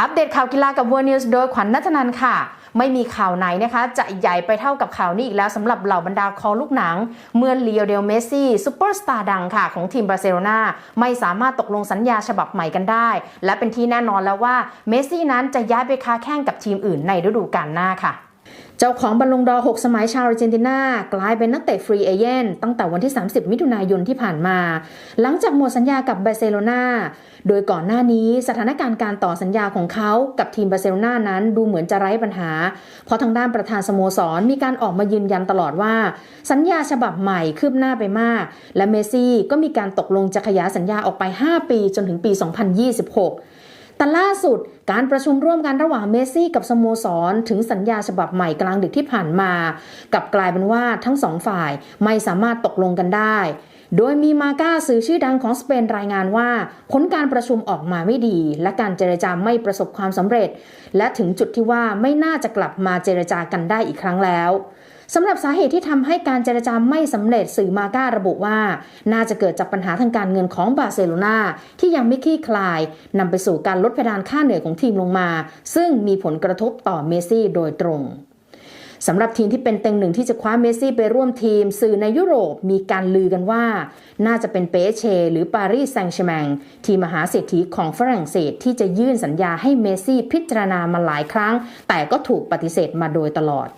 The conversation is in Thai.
อัปเดตข่าวกีฬากับ World News โดยขวัญนัทนันค่ะ ไม่มีข่าวไหนนะคะ จะใหญ่ไปเท่ากับข่าวนี้อีกแล้วสำหรับเหล่าบรรดาคอลูกหนัง เมื่อลีโอเดลเมสซี่ซูเปอร์สตาร์ดังค่ะ ของทีมบาร์เซโลนาไม่สามารถตกลงสัญญาฉบับใหม่กันได้ และเป็นที่แน่นอนแล้วว่าเมสซี่นั้นจะย้ายไปค้าแข่งกับทีมอื่นในฤดูกาลหน้าค่ะ เจ้าของบอลลงดอ 6 สมัยชาวอาร์เจนตินากลายเป็นนักเตะฟรีเอเย่นตั้งแต่วันที่ 30 มิถุนายนที่ผ่านมา หลังจากหมดสัญญากับบาร์เซโลนาโดยก่อนหน้านี้สถานการณ์การต่อสัญญาของเขากับทีมบาร์เซโลนานั้นดูเหมือนจะไร้ปัญหา เพราะทางด้านประธานสโมสรมีการออกมายืนยันตลอดว่า สัญญาฉบับใหม่คืบหน้าไปมาก และเมซี่ก็มีการตกลงจะขยายสัญญาออกไป 5 ปีจนถึงปี 2026 แต่ล่าสุดการประชุมร่วมกันระหว่างเมสซี่กับสโมสร ถึงสัญญาฉบับใหม่กลางดึกที่ผ่านมา กับกลายเป็นว่าทั้งสองฝ่ายไม่สามารถตกลงกันได้ โดยมีมาก้าสื่อชื่อดังของสเปนรายงานว่า ผลการประชุมออกมาไม่ดี และการเจรจาไม่ประสบความสำเร็จ และถึงจุดที่ว่าไม่น่าจะกลับมาเจรจากันได้อีกครั้งแล้วสำหรับสาเหตุที่ทำให้การเจรจาไม่สำเร็จสื่อมาก้าระบุว่า น่าจะเกิดจากปัญหาทางการเงินของบาร์เซโลนาที่ยังไม่คลี่คลายนำไปสู่การลดเพดานค่าเหนื่อยของทีมลงมา ซึ่งมีผลกระทบต่อเมสซี่โดยตรง สำหรับทีมที่เป็นเต็งหนึ่งที่จะคว้าเมสซี่ไปร่วมทีม สื่อในยุโรปมีการลือกันว่า น่าจะเป็นเปเช หรือปารีสแซงต์แชร์แมงทีมมหาเศรษฐีของฝรั่งเศสที่จะยื่นสัญญาให้เมสซี่พิจารณามาหลายครั้ง แต่ก็ถูกปฏิเสธมาโดยตลอด